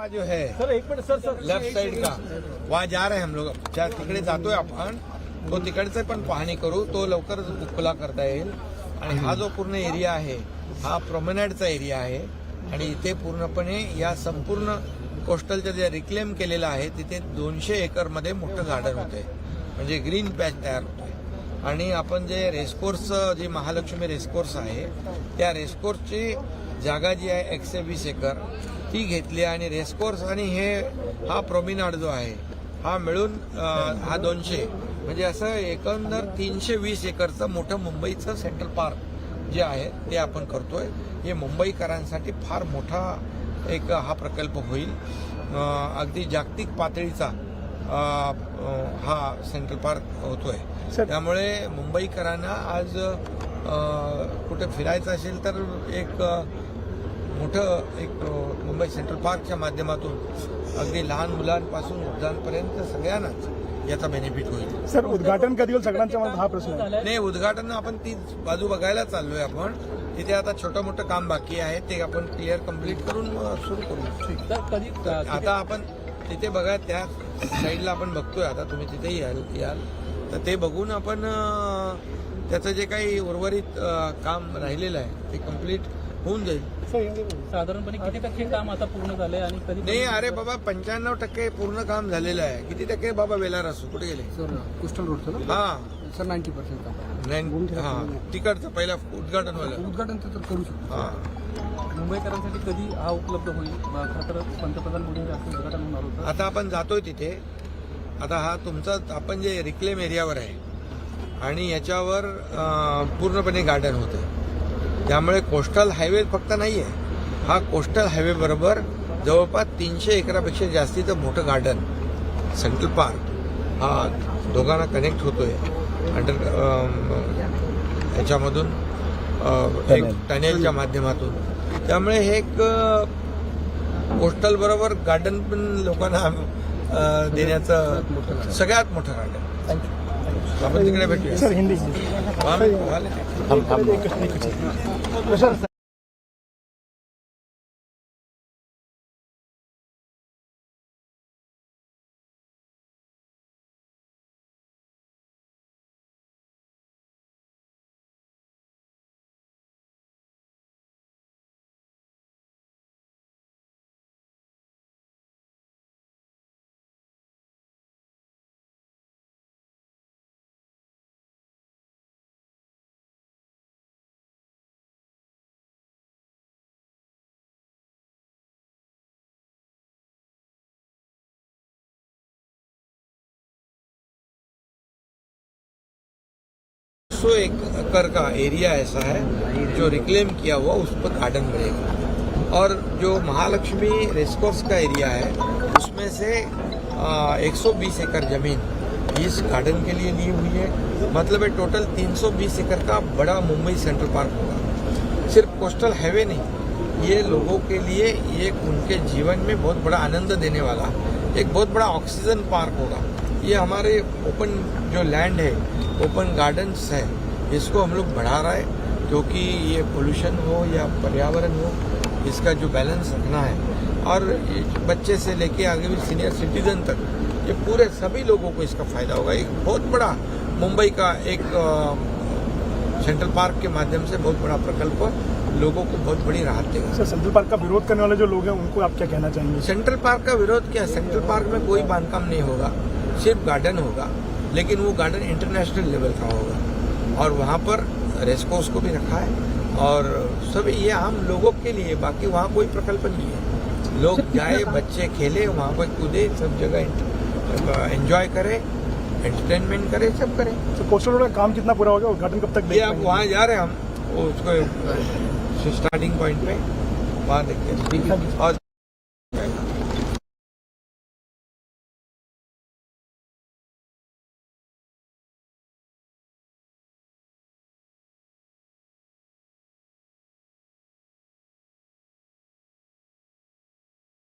टप्पा जो है सर एक minute sir sir left side का। वहाँ जा रहे हैं हम लोग। त्या तिकडे जातोय आपण तो तिकडचे पण पाहणी करू तो लवकरच खुला करता येईल. आणि हा जो पूर्ण एरिया आहे हा प्रोमेनाडचा एरिया आहे. आणि इथे पूर्णपणे या संपूर्ण कोस्टलच्या जे रिक्लेम केलेलं आहे तिथे दोनशे एकरमध्ये मोठं गार्डन होते म्हणजे ग्रीन पॅच तयार होतोय. आणि आपण जे रेसकोर्स जी महालक्ष्मी रेसकोर्स आहे त्या रेसकोर्सची जागा जी आहे एकशे वीस एकर. ती घेतली आणि रेसकोर्स आणि हे हा प्रोमिनाड जो आहे हा मिळून हा दोनशे. म्हणजे असं एकंदर तीनशे वीस एकरचं मोठं मुंबईचं सेंट्रल पार्क जे आहे ते आपण करतोय. हे मुंबईकरांसाठी फार मोठा एक हा प्रकल्प होईल. अगदी जागतिक पातळीचा हा सेंट्रल पार्क होतोय. त्यामुळे मुंबईकरांना आज कुठे फिरायचं असेल तर एक मोठं एक मुंबई सेंट्रल पार्कच्या माध्यमातून अगदी लहान मुलांपासून वृद्धांपर्यंत सगळ्यांनाच याचा बेनिफिट होईल. सर उद्घाटन कधी होईल? सगळ्यांच्या मनात हा प्रश्न नाही उद्घाटन आपण ती बाजू बघायला चाललोय आपण. तिथे आता छोटं मोठं काम बाकी आहे. ते आपण क्लिअर कंप्लीट करून सुरू करू. आता आपण तिथे बघा त्या साईडला आपण बघतोय. आता तुम्ही तिथे याल याल. तर ते बघून आपण त्याचं जे काही उर्वरित काम राहिलेलं आहे ते कंप्लीट होऊन जाईल. साधारणपणे किती टक्के काम आता पूर्ण झालंय आणि कधी नाही अरे बाबा पंच्याण्णव टक्के पूर्ण काम झालेलं आहे. किती टक्के बाबा वेलार असू कुठे गेले? सर कुस्टल रोडचं ना? हा. सर नाईन्टी पर्सेंट काम. नाही हा. तिकडचं पहिला उद्घाटन व्हायला. उद्घाटन तर करू शकतो. हा. मुंबईकरांसाठी कधी हा उपलब्ध होईल? खरं तर पंतप्रधान मोदींच्या हस्ते उद्घाटन होणार होतं. आता आपण जातोय तिथे. आता हा तुमचा आपण जे रिक्लेम एरियावर आहे आणि याच्यावर अं, पूर्णपणे गार्डन होतं त्यामुळे कोस्टल हायवे फक्त नाही आहे हा कोस्टल हायवे बरोबर जवळपास तीनशे एकरापेक्षा जास्तीचं मोठं गार्डन सेंट्रल पार्क हा दोघांना कनेक्ट होतोय. अंडर ह्याच्यामधून एक टनेलच्या माध्यमातून. त्यामुळे हे एक कोस्टल बरोबर गार्डन पण लोकांना देण्याचं सगळ्यात मोठं गार्डन. आपण तिकडे भेटूया. सर हिंदी. आले. सर सौ एकड़ का एरिया ऐसा है जो रिक्लेम किया हुआ उस पर गार्डन बनेगा। और जो महालक्ष्मी रेसकोर्स का एरिया है उसमें से आ, 120 एकड़ ज़मीन इस गार्डन के लिए ली हुई है। मतलब है टोटल 320 एकड़ का बड़ा मुंबई सेंट्रल पार्क होगा। सिर्फ़ कोस्टल हाईवे नहीं ये लोगों के लिए एक उनके जीवन में बहुत बड़ा आनंद देने वाला एक बहुत बड़ा ऑक्सीजन पार्क होगा। ये हमारे ओपन जो लैंड है ओपन गार्डन्स है इसको हम लोग बढ़ा रहे हैं क्योंकि ये पोल्यूशन हो या पर्यावरण हो इसका जो बैलेंस रखना है। और बच्चे से लेके आगे भी सीनियर सिटीजन तक ये पूरे सभी लोगों को इसका फ़ायदा होगा। एक बहुत बड़ा मुंबई का एक सेंट्रल पार्क के माध्यम से बहुत बड़ा प्रकल्प लोगों को बहुत बड़ी राहत देगा। सर सेंट्रल पार्क का विरोध करने वाले जो लोग हैं उनको आप क्या कहना चाहेंगे? सेंट्रल पार्क का विरोध क्या? सेंट्रल पार्क में कोई बांधकाम नहीं होगा। सिर्फ़ गार्डन होगा लेकिन वो गार्डन इंटरनेशनल लेवल का होगा। और वहाँ पर रेसकोर्स को भी रखा है। और सभी ये आम लोगों के लिए बाकी वहाँ कोई प्रकल्प नहीं है। लोग जाए बच्चे खेले वहाँ पर कूदे सब जगह एंजॉय करें एंटरटेनमेंट करें सब करें। सर कोस्टल रोड का काम कितना पूरा हो गया? उद्घाटन कब तक ये पाएँगे? वहाँ जा रहे हैं हम उसको स्टार्टिंग पॉइंट पे। वहाँ देखते हैं और